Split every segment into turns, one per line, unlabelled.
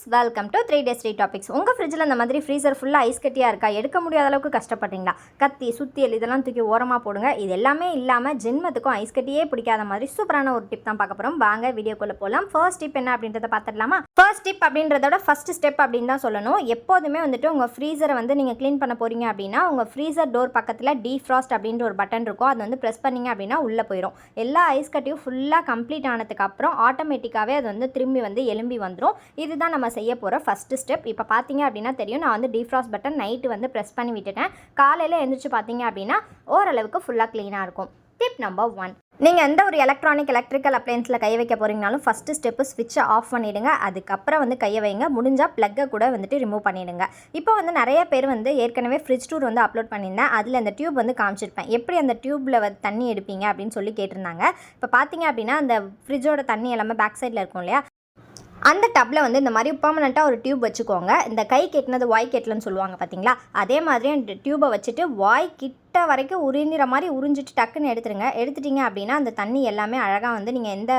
Friends welcome to three days three topics உங்கள் ஃப்ரிட்ஜில் இந்த மாதிரி ஃப்ரீசர் ஃபுல்லாக ஐஸ் கட்டியாக இருக்கா? எடுக்க முடியாத அளவுக்கு கஷ்டப்படுறீங்களா? கத்தி சுத்தியல் இதெல்லாம் தூக்கி ஓரமாக போடுங்க. இது எல்லாமே இல்லாமல் ஜென்மத்துக்கும் ஐஸ் கட்டியே பிடிக்காத மாதிரி சூப்பரான ஒரு டிப் தான் பார்க்க போகிறோம் வாங்க வீடியோக்குள்ளே போகலாம் ஃபர்ஸ்ட் டிப் என்ன அப்படின்றத பார்த்துடலாமா? ஃபர்ஸ்ட் டிப் அப்படின்றதோட ஃபர்ஸ்ட் ஸ்டெப் அப்படின்னு தான் சொல்லணும். எப்போதுமே வந்துட்டு உங்கள் ஃப்ரீசரை வந்து நீங்கள் க்ளீன் பண்ண போகிறீங்க அப்படின்னா உங்கள் ஃப்ரீசர் டோர் பக்கத்தில் டீஃப்ராஸ்ட் அப்படின்ற ஒரு பட்டன் இருக்கும். அது வந்து ப்ரெஸ் பண்ணிங்க அப்படின்னா உள்ளே போயிடும் எல்லா ஐஸ் கட்டியும் ஃபுல்லாக கம்ப்ளீட் ஆனதுக்கு அப்புறம் ஆட்டோமேட்டிக்காகவே அது வந்து திரும்பி வந்து எலும்பி வந்துடும் இதுதான் நம்ம செய்ய போகிற ஃபஸ்ட்டு ஸ்டெப் இப்போ பார்த்தீங்க அப்படின்னா தெரியும். நான் வந்து டீஃப்ராஸ் பட்டன் நைட்டு வந்து ப்ரெஸ் பண்ணி விட்டுட்டேன். காலையில் எழுந்திரிச்சு பார்த்தீங்க அப்படின்னா ஓரளவுக்கு ஃபுல்லாக க்ளீனாக இருக்கும். டிப் நம்பர் ஒன் நீங்கள் எந்த ஒரு எலக்ட்ரானிக் எலக்ட்ரிக்கல் அப்ளையன்ஸில் கை வைக்க போகிறீங்கனாலும் ஃபஸ்ட்டு ஸ்டெப்பு ஸ்விட்சை ஆஃப் பண்ணிவிடுங்க அதுக்கப்புறம் வந்து கையை வைங்க. முடிஞ்சால் ப்ளக்கை கூட வந்துட்டு ரிமூவ் பண்ணிவிடுங்க இப்போ வந்து நிறைய பேர் வந்து ஏற்கனவே ஃப்ரிட்ஜ் டூர் வந்து அப்லோட் பண்ணியிருந்தேன். அதில் அந்த டியூப் வந்து காமிச்சிருப்பேன். எப்படி அந்த டியூப்பில் வந்து தண்ணி எடுப்பீங்க அப்படின்னு சொல்லி கேட்டிருந்தாங்க. இப்போ பார்த்தீங்க அப்படின்னா அந்த ஃப்ரிட்ஜோட தண்ணி எல்லாமே பேக் சைடில் இருக்கும் இல்லையா? அந்த டப்பில் வந்து இந்த மாதிரி பர்மனெண்ட்டாக ஒரு டியூப் வச்சுக்கோங்க. இந்த கை கெட்டினது வாய் கெட்டலன்னு சொல்லுவாங்க பார்த்தீங்களா அதே மாதிரி அந்த டியூபை வச்சுட்டு வாய் கிட்ட வரைக்கும் உறிஞ்சிற மாதிரி உறிஞ்சிட்டு டக்குன்னு எடுத்துருங்க. எடுத்துட்டீங்க அப்படின்னா அந்த தண்ணி எல்லாமே அழகாக வந்து நீங்கள் எந்த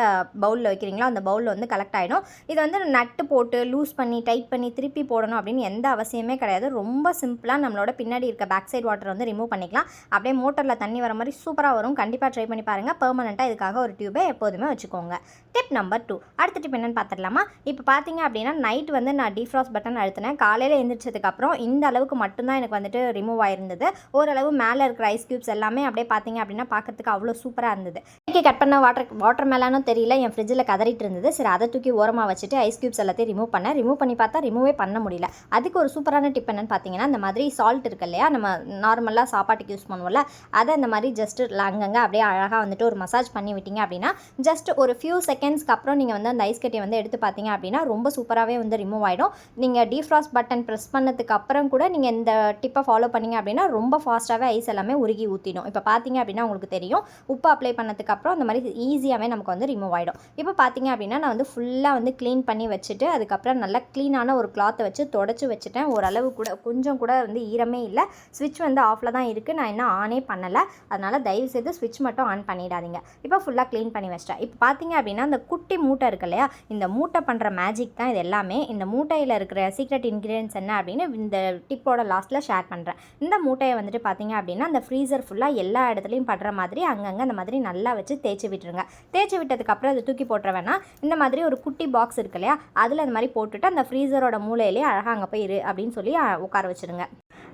பவுலில் வைக்கிறீங்களோ அந்த பவுலில் வந்து கலெக்ட் ஆகிடும் இது வந்து நட்டு போட்டு லூஸ் பண்ணி டைட் பண்ணி திருப்பி போடணும் அப்படின்னு எந்த அவசியமே கிடையாது. ரொம்ப சிம்பிளாக நம்மளோட பின்னாடி இருக்க பேக் சைட் வாட்டர் வந்து ரிமூவ் பண்ணிக்கலாம். அப்படியே மோட்டரில் தண்ணி வர மாதிரி சூப்பராக வரும். கண்டிப்பாக ட்ரை பண்ணி பாருங்கள் பெர்மனெண்ட்டாக இதுக்காக ஒரு டியூபை எப்போதுமே வச்சுக்கோங்க. டிப் நம்பர் டூ அடுத்த டிப் என்னென்னு பார்த்துடலாமா இப்போ பார்த்தீங்க அப்படின்னா நைட் வந்து நான் டிஃப்ராஸ் பட்டன் அழுத்தினேன். காலையில் எழுந்திரிச்சதுக்கப்புறம் இந்த அளவுக்கு மட்டும்தான் எனக்கு வந்துட்டு ரிமூவ் ஆயிருந்தது. ஓரளவு மேலே இருக்கிற ஐஸ் க்யூப்ஸ் எல்லாமே அப்படியே பார்த்தீங்க அப்படின்னா பார்க்கறதுக்கு அவ்வளோ சூப்பராக இருந்தது. இன்றைக்கி கட் பண்ண வாட்டர் வாட்டர் மேலானும் தெரியல என் ஃப்ரிட்ஜில் கதறிட்டு இருந்தது. சரி அதை தூக்கி ஓரமாக வச்சுட்டு ஐஸ் க்யூப்ஸ் எல்லாத்தையும் ரிமூவ் பண்ணேன். ரிமூவ் பண்ணி பார்த்தா ரிமூவே பண்ண முடியல. அதுக்கு ஒரு சூப்பரான டிப் என்னன்னு பார்த்தீங்கன்னா இந்த மாதிரி சால்ட் இருக்கு இல்லையா நம்ம நார்மலாக சாப்பாட்டுக்கு யூஸ் பண்ணுவோம்ல அதை இந்த மாதிரி ஜஸ்ட் அங்கங்கே அப்படியே அழகாக வந்துட்டு ஒரு மசாஜ் பண்ணி விட்டீங்க அப்படின்னா ஜஸ்ட் ஒரு ஃபியூ செகண்ட்ஸ்க்கு அப்புறம் நீங்கள் வந்து அந்த ஐஸ் கட்டியை வந்து எடுத்து பார்த்தீங்க அப்படின்னா ரொம்ப சூப்பராகவே வந்து ரிமூவ் ஆகிடும் நீங்கள் டீஃப்ராஸ்ட் பட்டன் ப்ரெஸ் பண்ணதுக்கு அப்புறம் கூட நீங்கள் இந்த டிப்பை ஃபாலோ பண்ணிங்க அப்படின்னா ரொம்ப ஃபாஸ்ட்டாகவே ஐஸ் எல்லாம் உருகி ஊற்றிடும் இப்போ பார்த்தீங்க அப்படின்னா உங்களுக்கு தெரியும் உப்பு அப்ளை பண்ணதுக்கப்புறம் அந்த மாதிரி ஈஸியாகவே நமக்கு வந்து ரிமூவ் ஆகிடும் இப்போ பார்த்தீங்க அப்படின்னா நான் வந்து ஃபுல்லாக வந்து க்ளீன் பண்ணி வச்சுட்டு அதுக்கப்புறம் நல்லா க்ளீனான ஒரு கிளாத்தை வச்சு தொடச்சி வச்சுட்டேன். ஓரளவு கூட கொஞ்சம் கூட வந்து ஈரமே இல்லை. ஸ்விட்ச் வந்து ஆஃபில் தான் இருக்குது நான் இன்னும் ஆனே பண்ணலை. அதனால் தயவு செய்து ஸ்விட்ச் மட்டும் ஆன் பண்ணிடாதீங்க. இப்போ ஃபுல்லாக க்ளீன் பண்ணி வச்சிட்டேன். இப்போ பார்த்தீங்க அப்படின்னா அந்த குட்டி மூட்டை இருக்கு இல்லையா? இந்த மூட்டை பண்ணுற மேஜிக் தான் இது எல்லாமே. இந்த மூட்டையில் இருக்கிற சீக்ரெட் இன்க்ரீடியன்ஸ் என்ன அப்படின்னு இந்த டிப்போட லாஸ்ட்டில் ஷேர் பண்ணுறேன் இந்த மூட்டையை வந்துட்டு பார்த்தீங்க அப்படின்னா அந்த ஃப்ரீசர் ஃபுல்லாக எல்லா இடத்துலையும் படுற மாதிரி அங்கங்கே அந்த மாதிரி நல்லா வச்சு தேய்ச்சி விட்டுருங்க. தேய்ச்சி விட்டதுக்கப்புறம் அதை தூக்கி போட்டுற வேணாம். இந்த மாதிரி ஒரு குட்டி பாக்ஸ் இருக்கு இல்லையா அதில் அந்த மாதிரி போட்டுட்டு அந்த ஃப்ரீசரோட மூலையிலே அழகாக அங்கே போய் இரு அப்படின்னு சொல்லி உட்கார வச்சுருங்க.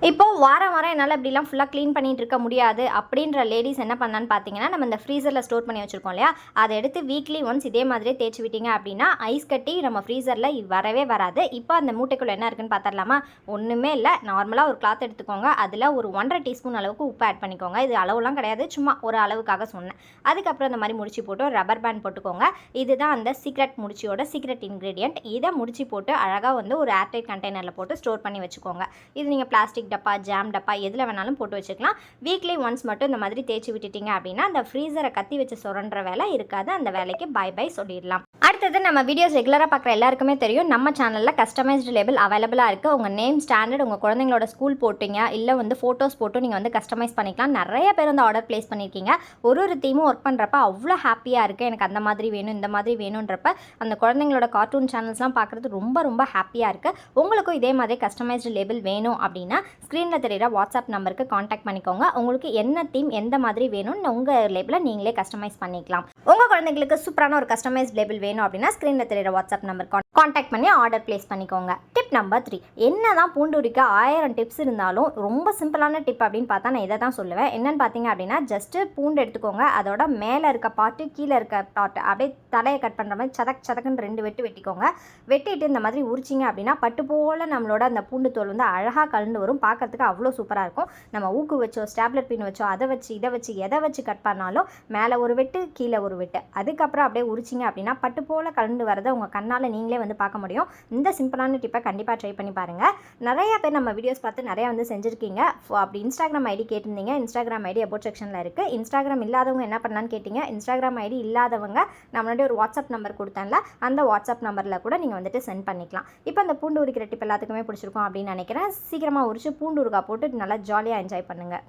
இப்போது வாரம் வாரம் என்னால் இப்படிலாம் ஃபுல்லாக க்ளீன் பண்ணிகிட்டு இருக்க முடியாது அப்படின்ற லேடிஸ் என்ன பண்ணான்னு பார்த்தீங்கன்னா நம்ம இந்த ஃப்ரீசரில் ஸ்டோர் பண்ணி வச்சுருக்கோம் இல்லையா அதை எடுத்து வீக்லி ஒன்ஸ் இதே மாதிரி தேய்ச்சி விட்டீங்க அப்படின்னா ஐஸ் கட்டி நம்ம ஃப்ரீசரில் வரவே வராது. இப்போ அந்த மூட்டைக்குள்ளே என்ன இருக்குன்னு பார்த்துடலாமா ஒன்றுமே இல்லை. நார்மலாக ஒரு கிளாத் எடுத்துக்கோங்க. அதில் ஒரு ஒன்றரை டீஸ்பூன் அளவுக்கு உப்பு ஆட் பண்ணிக்கோங்க. இது அளவுலாம் கிடையாது. சும்மா ஒரு அளவுக்காக சொன்னேன். அதுக்கப்புறம் இந்த மாதிரி முடிச்சு போட்டு ஒரு ரப்பர் பேண்ட் போட்டுக்கோங்க. இதுதான் அந்த சீக்ரெட் முடிச்சியோட சீக்ரெட் இன்க்ரீடியன்ட் இதை முடிச்சு போட்டு அழகாக வந்து ஒரு ஏர்டைட் கண்டெய்னரில் போட்டு ஸ்டோர் பண்ணி வச்சுக்கோங்க. இது நீங்கள் பிளாஸ்டிக் டப்பா ஜாம் டப்பா எதில் வேணாலும் போட்டு வச்சுக்கலாம். வீக்லி ஒன்ஸ் மட்டும் இந்த மாதிரி தேய்ச்சி விட்டுட்டீங்க அப்படின்னா அந்த ஃப்ரீசரை கத்தி வச்சு சுரண்டுற வேலை இருக்காது. அந்த வேலைக்கு பை பை சொல்லிடலாம். அடுத்தது நம்ம வீடியோஸ் ரெகுலராக பார்க்குற எல்லாருக்குமே தெரியும். நம்ம சேனலில் கஸ்டமைஸ்டு லேபிள் அவைலபிளாக இருக்குது உங்கள் நேம் ஸ்டாண்டர்ட் உங்கள் குழந்தைங்களோட ஸ்கூல் போட்டிங்க இல்லை வந்து ஃபோட்டோஸ் போட்டு நீங்கள் வந்து கஸ்டமைஸ் பண்ணிக்கலாம். நிறைய பேர் வந்து ஆர்டர் ப்ளேஸ் பண்ணியிருக்கீங்க ஒரு ஒரு தீமும் ஒர்க் பண்ணுறப்ப அவ்வளோ ஹாப்பியாக இருக்குது எனக்கு அந்த மாதிரி வேணும் இந்த மாதிரி வேணுன்றப்ப அந்த குழந்தைங்களோட கார்ட்டூன் சேனல்ஸ்லாம் பார்க்குறது ரொம்ப ரொம்ப ஹாப்பியாக இருக்குது உங்களுக்கும் இதே மாதிரி கஸ்டமைஸ்டு லேபிள் வேணும் அப்படின்னா ஸ்க்ரீனில் தெரிகிற வாட்ஸ்அப் நம்பருக்கு காண்டாக்ட் பண்ணிக்கோங்க. உங்களுக்கு என்ன தீம் எந்த மாதிரி வேணும்னு உங்கள் லேபிளை நீங்களே கஸ்டமைஸ் பண்ணிக்கலாம். உங்கள் குழந்தைங்களுக்கு சூப்பரான ஒரு கஸ்டமைஸ் லேபிள் வேணும் அப்படின்னா ஸ்க்ரீனில் தெரிகிற வாட்ஸ்அப் நம்பர் காண்டாக்ட் பண்ணி ஆர்டர் ப்ளேஸ் பண்ணிக்கோங்க. டிப் நம்பர் த்ரீ என்ன தான் பூண்டு உரிக்க ஆயிரம் டிப்ஸ் இருந்தாலும் ரொம்ப சிம்பிளான டிப் அப்படின்னு பார்த்தா நான் இதை தான் சொல்லுவேன். என்னன்னு பார்த்தீங்க அப்படின்னா ஜஸ்ட்டு பூண்டு எடுத்துக்கோங்க. அதோட மேலே இருக்க பாட்டு கீழே இருக்க பாட்டு அப்படியே தலையை கட் பண்ணுற மாதிரி சதக் சதக்குன்னு ரெண்டு வெட்டு வெட்டிக்கோங்க. வெட்டிட்டு இந்த மாதிரி உரிச்சிங்க அப்படின்னா பட்டு போல் நம்மளோட அந்த பூண்டு தோல் வந்து அழகாக கலந்து வரும். பார்க்கறதுக்கு அவ்வளோ சூப்பராக இருக்கும். நம்ம ஊக்கு வச்சோ ஸ்டாப்லெட் பின் வச்சோ அதை வச்சு இதை வச்சு எதை வச்சு கட் பண்ணாலும் மேலே ஒரு வெட்டு கீழே ஒரு வெட்டு. அதுக்கப்புறம் அப்படியே உரிச்சிங்க அப்படின்னா பட்டு போல் கலந்து வரதை உங்கள் கண்ணால் நீங்களே வந்து பார்க்க முடியும். இந்த சிம்பிளான டிப்பை கண்டிப்பாக ட்ரை பண்ணி பாருங்கள் நிறைய பேர் நம்ம வீடியோஸ் பார்த்து நிறைய வந்து செஞ்சுருக்கீங்க. ஃபோ- அப்படி இன்ஸ்டாகிராம் ஐடி கேட்டிருந்தீங்க. இன்ஸ்டாகிராம் ஐடி அபோட் செக்ஷனில் இருக்குது இன்ஸ்டாகிராம் இல்லாதவங்க என்ன பண்ணலான்னு கேட்டிங்க. இன்ஸ்டாகிராம் ஐடி இல்லாதவங்க நம்மளுடைய ஒரு வாட்ஸ்அப் நம்பர் கொடுத்தேன்ல அந்த வாட்ஸ்அப் நம்பரில் கூட நீங்கள் வந்துட்டு சென்ட் பண்ணிக்கலாம். இப்போ அந்த பூண்டு உரிக்கிற டிப் எல்லாத்துக்குமே பிடிச்சிருக்கும் அப்படின்னு நினைக்கிறேன். சீக்கிரமாக உரிச்சு பூண்டு உருக்கா போட்டு நல்லா ஜாலியாக என்ஜாய் பண்ணுங்கள்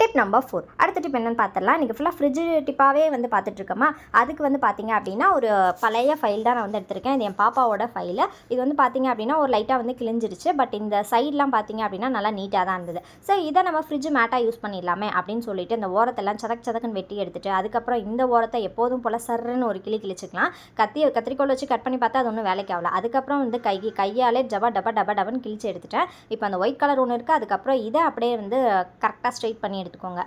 டிப் நம்பர் ஃபோர் அடுத்த டிப் என்னென்னு பார்த்துடலாம். இன்றைக்கி ஃபுல்லாக ஃப்ரிட்ஜு டிப்பாகவே வந்து பார்த்துட்ருக்கோமா அதுக்கு வந்து பார்த்தீங்க அப்படின்னா ஒரு பழைய ஃபைல் தான் நான் வந்து எடுத்திருக்கேன். இது என் பாப்பாவோட ஃபைலு இது வந்து பார்த்தீங்க அப்படின்னா ஒரு லைட்டாக வந்து கிழிஞ்சிருச்சு. பட் இந்த சைட்லாம் பார்த்தீங்க அப்படின்னா நல்லா நீட்டாக தான் இருந்தது. ஸோ இதை நம்ம ஃப்ரிட்ஜ் மேட்டாக யூஸ் பண்ணிடலாமே அப்படின்னு சொல்லிட்டு இந்த ஓரத்தெல்லாம் சதக் சதக்குன்னு வெட்டி எடுத்துட்டு அதுக்கப்புறம் இந்த ஓரத்தை எப்போதும் போல் சர்ன்னு ஒரு கிளி கிழிச்சிக்கலாம். கத்தி கத்திரிக்கோல் வச்சு கட் பண்ணி பார்த்தா அது ஒன்றும் வேலைக்கு ஆகல. அதுக்கப்புறம் வந்து கை கையாலே ஜபா டபா டபா டபன்னு கிழிச்சு எடுத்துட்டேன். இப்போ அந்த ஒயிட் கலர் ஒன்று இருக்குது அதுக்கப்புறம் இதை அப்படியே வந்து கரெக்டாக ஸ்ட்ரைட் பண்ணி எடுத்துக்கோங்க.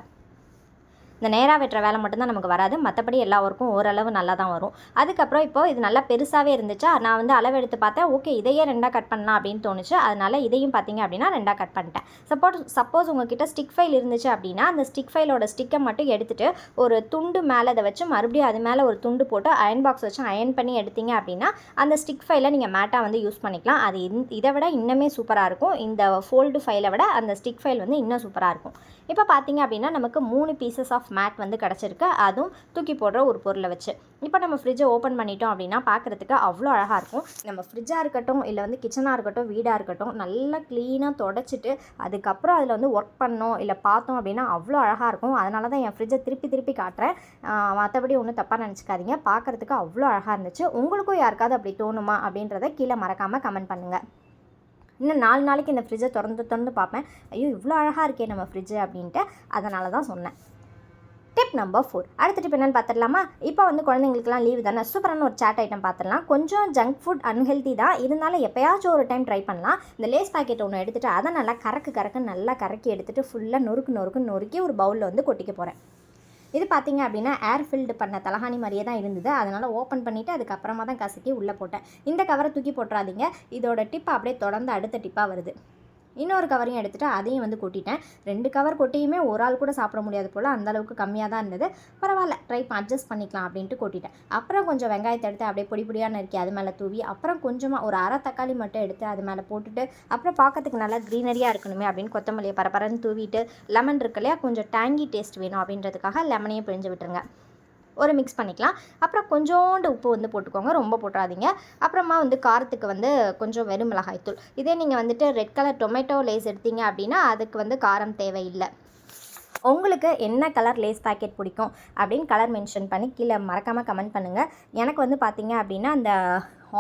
இந்த நேராக வெட்டுற வேலை மட்டும்தான் நமக்கு வராது. மற்றபடி எல்லா ஒர்க்கும் ஓரளவு நல்லா தான் வரும். அதுக்கப்புறம் இப்போ இது நல்லா பெருசாகவே இருந்துச்சா? நான் வந்து அளவு எடுத்து பார்த்தேன். ஓகே இதையே ரெண்டாக கட் பண்ணலாம் அப்படின்னு தோணுச்சு. அதனால் இதையும் பார்த்தீங்க அப்படின்னா ரெண்டாக கட் பண்ணிட்டேன். சப்போஸ் சப்போஸ் உங்ககிட்ட ஸ்டிக் ஃபைல் இருந்துச்சு அப்படின்னா அந்த ஸ்டிக் ஃபைலோட ஸ்டிக்கை மட்டும் எடுத்துகிட்டு ஒரு துண்டு மேலே அதை வச்சு மறுபடியும் அது மேலே ஒரு துண்டு போட்டு அயன் பாக்ஸ் வச்சு அயன் பண்ணி எடுத்தீங்க அப்படின்னா அந்த ஸ்டிக் ஃபைலை நீங்கள் மேட்டாக வந்து யூஸ் பண்ணிக்கலாம். அது இதை விட இன்னுமே சூப்பராக இருக்கும். இந்த ஃபோல்டு ஃபைலை விட அந்த ஸ்டிக் ஃபைல் வந்து இன்னும் சூப்பராக இருக்கும். இப்போ பார்த்தீங்க அப்படின்னா நமக்கு மூணு பீசஸ் ஆஃப் மேட் வந்து கிடச்சிருக்கு. அதுவும் தூக்கி போடுற ஒரு பொருளை வச்சு. இப்போ நம்ம ஃப்ரிட்ஜை ஓப்பன் பண்ணிட்டோம் அப்படின்னா பார்க்குறதுக்கு அவ்வளோ அழகாக இருக்கும். நம்ம ஃப்ரிட்ஜாக இருக்கட்டும் இல்லை வந்து கிச்சனாக இருக்கட்டும் வீடாக இருக்கட்டும் நல்லா க்ளீனாக தொடச்சிட்டு அதுக்கப்புறம் அதில் வந்து ஒர்க் பண்ணோம் இல்லை பார்த்தோம் அப்படின்னா அவ்வளோ அழகாக இருக்கும். அதனால தான் என் ஃப்ரிட்ஜை திருப்பி திருப்பி காட்டுறேன். மற்றபடி ஒன்றும் தப்பாக நினச்சிக்காதீங்க. பார்க்குறதுக்கு அவ்வளோ அழகாக இருந்துச்சு. உங்களுக்கும் யாருக்காவது அப்படி தோணுமா அப்படின்றத கீழே மறக்காமல் கமெண்ட் பண்ணுங்கள் இன்னும் நாலு நாளைக்கு இந்த ஃப்ரிட்ஜை திறந்து திறந்து பார்ப்பேன். ஐயோ இவ்வளோ அழகாக இருக்கே நம்ம ஃப்ரிட்ஜு அப்படின்ட்டு. அதனால தான் சொன்னேன். டிப் நம்பர் ஃபோர் அடுத்த டிப் என்னன்னு பார்த்துடலாமா? இப்போ வந்து குழந்தைங்களுக்குலாம் லீவு தானே? சூப்பரான ஒரு சாட் ஐட்டம் பார்த்துடலாம். கொஞ்சம் ஜங்க் ஃபுட் அன்ஹெல்தி தான். இருந்தாலும் எப்போயாச்சும் ஒரு டைம் ட்ரை பண்ணலாம். இந்த லேஸ் பாக்கெட் ஒன்று எடுத்துகிட்டு அதை நல்லா கறக்கு கறக்கு நல்லா கறக்கி எடுத்துகிட்டு ஃபுல்லாக நொறுக்கு நொறுக்கு நொறுக்கி ஒரு பவுலில் வந்து கொட்டிக்க போகிறேன் இது பார்த்தீங்க அப்படின்னா ஏர் ஃபில்டு பண்ண தலகாணி மாதிரியே தான் இருந்தது. அதனால் ஓப்பன் பண்ணிவிட்டு அதுக்கப்புறமா தான் கசக்கி உள்ளே போட்டேன். இந்த கவரை தூக்கி போட்டுறாதீங்க. இதோட டிப் அப்படியே தொடர்ந்து அடுத்த டிப்பாக வருது. இன்னொரு கவரையும் எடுத்துகிட்டு அதையும் வந்து கொட்டிட்டேன். ரெண்டு கவர் கொட்டியுமே ஒரு ஆள் கூட சாப்பிட முடியாது போல் அந்த அளவுக்கு கம்மியாக தான் இருந்தது. பரவாயில்ல ட்ரை அட்ஜஸ்ட் பண்ணிக்கலாம் அப்படின்ட்டு கொட்டிட்டேன். அப்புறம் கொஞ்சம் வெங்காயத்தை எடுத்து அப்படியே பொடி பொடியாக நறுக்கி அது மேலே தூவி அப்புறம் கொஞ்சமாக ஒரு அரை தக்காளி மட்டும் எடுத்து அது மேலே போட்டுட்டு அப்புறம் பார்க்கறதுக்கு நல்லா க்ரீனரியாக இருக்கணுமே அப்படின்னு கொத்தமல்லியை பரபரன்னு தூவிட்டு லெமன் இருக்கு இல்லையா கொஞ்சம் டேங்கி டேஸ்ட் வேணும் அப்படின்றதுக்காக லெமனையும் பிழிஞ்சு விட்டுருங்க. ஒரு மிக்ஸ் பண்ணிக்கலாம். அப்புறம் கொஞ்சோண்டு உப்பு வந்து போட்டுக்கோங்க. ரொம்ப போட்டுறாதீங்க. அப்புறமா வந்து காரத்துக்கு வந்து கொஞ்சம் வெறும் மிளகாய்த்தூள் இதே நீங்கள் வந்துட்டு ரெட் கலர் டொமேட்டோ லேஸ் எடுத்தீங்க அப்படின்னா அதுக்கு வந்து காரம் தேவையில்லை. உங்களுக்கு என்ன கலர் லேஸ் பாக்கெட் பிடிக்கும் அப்படின்னு கலர் மென்ஷன் பண்ணி கீழே மறக்காமல் கமெண்ட் பண்ணுங்கள் எனக்கு வந்து பார்த்தீங்க அப்படின்னா அந்த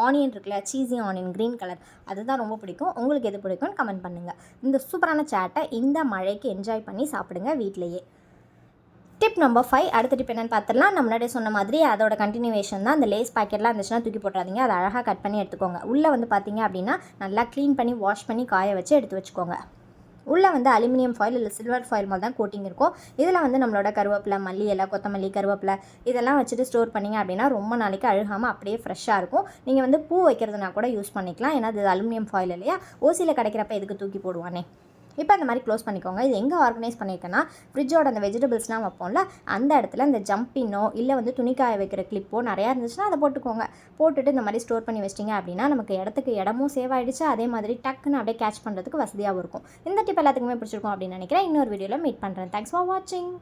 ஆனியன் இருக்குல்ல சீஸி ஆனியன் க்ரீன் கலர் அதுதான் ரொம்ப பிடிக்கும். உங்களுக்கு எது பிடிக்கும்னு கமெண்ட் பண்ணுங்கள் இந்த சூப்பரான சேட்டை இந்த மழைக்கு என்ஜாய் பண்ணி சாப்பிடுங்க வீட்டிலையே. டிப் நம்பர் ஃபைவ் அடுத்த டிப் என்னென்னு பார்த்துலாம் நம்ம முன்னாடி சொன்ன மாதிரி அதோட கண்டினியூவேஷன் தான். அந்த லேஸ் பாக்கெட்லாம் இருந்துச்சுன்னா தூக்கி போட்டுறாதீங்க. அதை அழகாக கட் பண்ணி எடுத்துக்கோங்க. உள்ளே வந்து பார்த்தீங்க அப்படின்னா நல்லா க்ளீன் பண்ணி வாஷ் பண்ணி காய வச்சு எடுத்து வச்சுக்கோங்க. உள்ளே வந்து அலுமினியம் ஃபாயில் இல்லை சில்வர் ஃபாயில் மாதிரி தான் கோட்டிங் இருக்கும். இதில் வந்து நம்மளோட கருவேப்பிலை மல்லி இலை கொத்தமல்லி கருவேப்பிலை இதெல்லாம் வச்சுட்டு ஸ்டோர் பண்ணிங்க அப்படின்னா ரொம்ப நாளைக்கு அழுகாமல் அப்படியே ஃப்ரெஷ்ஷாக இருக்கும். நீங்கள் வந்து பூ வைக்கிறதுனா கூட யூஸ் பண்ணிக்கலாம். ஏன்னா அது அலுமினியம் ஃபாயில் இல்லையா? ஓசியில் கிடைக்கிறப்ப எதுக்கு தூக்கி போடுவானே? இப்போ அந்த மாதிரி க்ளோஸ் பண்ணிக்கோங்க. இது எங்கே ஆர்கனைஸ் பண்ணியிருக்கேன்னா ஃப்ரிட்ஜோட அந்த வெஜிடபிள்ஸ்லாம் வைப்போம்ல அந்த இடத்துல இந்த ஜம்பினோ இல்லை வந்து துணிக்காய வைக்கிற கிளிப்போ நிறையா இருந்துச்சுன்னா அதை போட்டுக்கோங்க. போட்டுட்டு இந்த மாதிரி ஸ்டோர் பண்ணி வச்சிட்டிங்க அப்படின்னா நமக்கு இடத்துக்கு இடமும் சேவ் ஆகிடுச்சு அதே மாதிரி டக்குன்னு அப்படியே கேட்ச் பண்ணுறதுக்கு வசதியாகவும் இருக்கும். இந்த டிப் எல்லாத்துக்குமே பிடிச்சிருக்கும் அப்படின்னு நினைக்கிறேன். இன்னொரு வீடியோவில் மீட் பண்ணுறேன் தேங்க்ஸ் ஃபார் வாட்சிங்